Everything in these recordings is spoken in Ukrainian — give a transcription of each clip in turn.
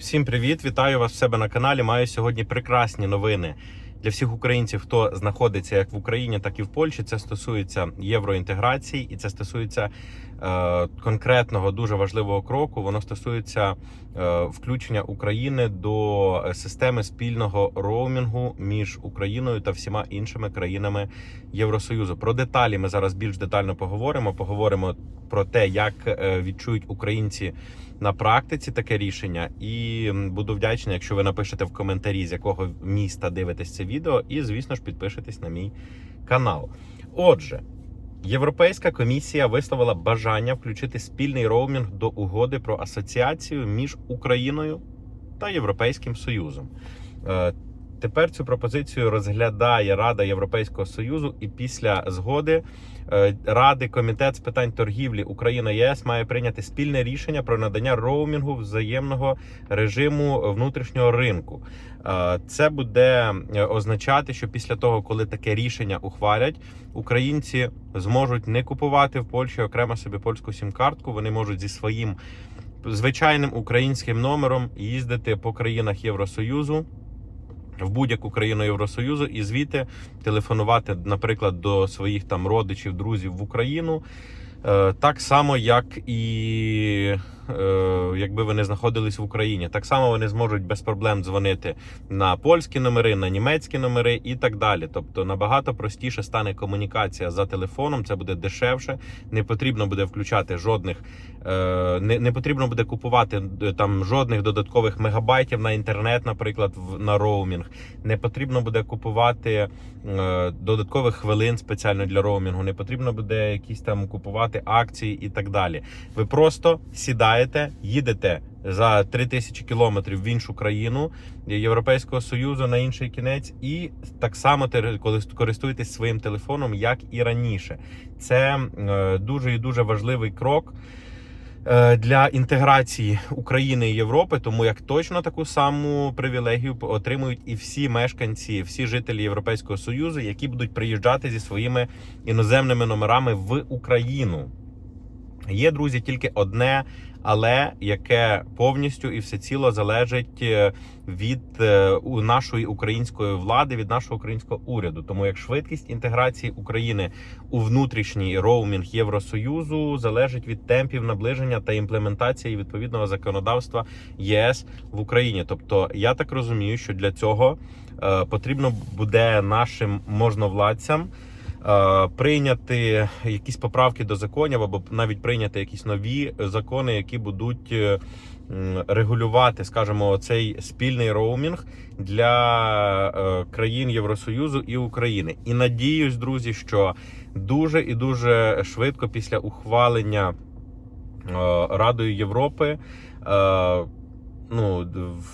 Всім привіт! Вітаю вас в себе на каналі. Маю сьогодні прекрасні новини для всіх українців, хто знаходиться як в Україні, так і в Польщі. Це стосується євроінтеграції, і це стосується е, конкретного дуже важливого кроку. Воно стосується е, включення України до системи спільного роумінгу між Україною та всіма іншими країнами Євросоюзу. Про деталі ми зараз більш детально поговоримо. Поговоримо про те, як е, відчують українці на практиці таке рішення, і буду вдячний, якщо ви напишете в коментарі, з якого міста дивитесь це відео, і звісно ж підпишетесь на мій канал. Отже. Європейська комісія висловила бажання включити спільний роумінг до угоди про асоціацію між Україною та Європейським Союзом. Тепер цю пропозицію розглядає Рада Європейського Союзу, і після згоди е, Ради Комітет з питань торгівлі Україна ЄС має прийняти спільне рішення про надання роумінгу взаємного режиму внутрішнього ринку. Е, Це буде е, означати, що після того, коли таке рішення ухвалять, українці зможуть не купувати в Польщі окремо собі польську сім-картку. Вони можуть зі своїм звичайним українським номером їздити по країнах Євросоюзу в будь-яку країну Євросоюзу і звідти телефонувати, наприклад, до своїх там родичів, друзів в Україну. Е, Так само, як і якби вони знаходились в Україні, так само вони зможуть без проблем дзвонити на польські номери, на німецькі номери і так далі. Тобто набагато простіше стане комунікація за телефоном. Це буде дешевше. Не потрібно буде включати жодних, е, не, потрібно буде купувати е, там жодних додаткових мегабайтів на інтернет, наприклад, на роумінг. Не потрібно буде купувати е, додаткових хвилин спеціально для роумінгу. Не потрібно буде якісь там купувати акції і так далі. Ви просто сідаєте, їдете за 3000 кілометрів в іншу країну Європейського союзу на інший кінець, і так само те- користуєтесь своїм телефоном, як і раніше. Це е, дуже і дуже важливий крок. е, Для інтеграції України і Європи, тому як точно таку саму привілегію отримують і всі мешканці, всі жителі Європейського союзу, які будуть приїжджати зі своїми іноземними номерами в Україну. Є, друзі, тільки одне, але яке повністю і всеціло залежить е, від е, нашої української влади, від нашого українського уряду. Тому як швидкість інтеграції України у внутрішній роумінг Євросоюзу залежить від темпів наближення та імплементації відповідного законодавства ЄС в Україні. Тобто, я так розумію, що для цього е, потрібно буде нашим можновладцям прийняти якісь поправки до законів або навіть прийняти якісь нові закони, які будуть е, регулювати, скажімо, цей спільний роумінг для е, країн Євросоюзу і України. І надіюсь, друзі, що дуже і дуже швидко після ухвалення е, Радою Європи. Е, Ну,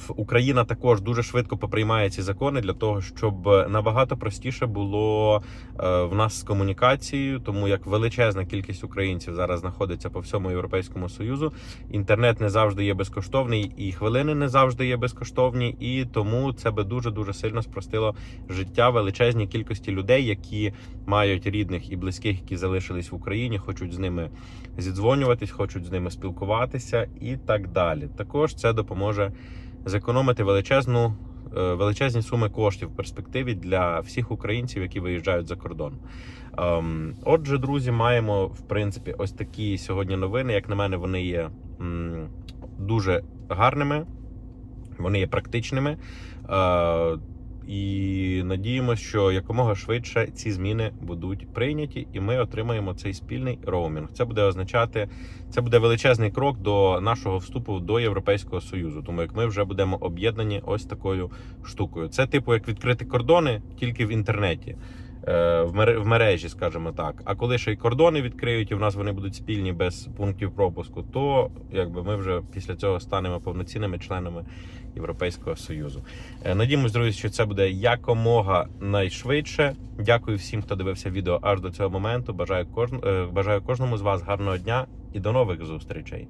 Україна також дуже швидко поприймає ці закони для того, щоб набагато простіше було е, в нас з комунікацією, тому як величезна кількість українців зараз знаходиться по всьому європейському союзу. Інтернет не завжди є безкоштовний, і хвилини не завжди є безкоштовні, і тому це би дуже дуже сильно спростило життя величезній кількості людей, які мають рідних і близьких, які залишились в Україні, хочуть з ними зідзвонюватись, хочуть з ними спілкуватися і так далі. Також це допоможе зекономити величезну. е, Величезні суми коштів в перспективі для всіх українців, які виїжджають за кордон. Ем, Отже, друзі, маємо в принципі ось такі сьогодні новини. Як на мене, вони є дуже гарними, вони є практичними. І надіємося, що якомога швидше ці зміни будуть прийняті, і ми отримаємо цей спільний роумінг. Це буде означати, це буде величезний крок до нашого вступу до Європейського союзу. Тому як ми вже будемо об'єднані ось такою штукою. Це типу як відкрити кордони тільки в інтернеті. Е, В мережі, скажімо так. А коли ще й кордони відкриють, і в нас вони будуть спільні без пунктів пропуску, то якби ми вже після цього станемо повноцінними членами Європейського союзу. Е, Надіємось, друзі, що це буде якомога найшвидше. Дякую всім, хто дивився відео аж до цього моменту. Бажаю кожн... е, бажаю кожному з вас гарного дня і до нових зустрічей.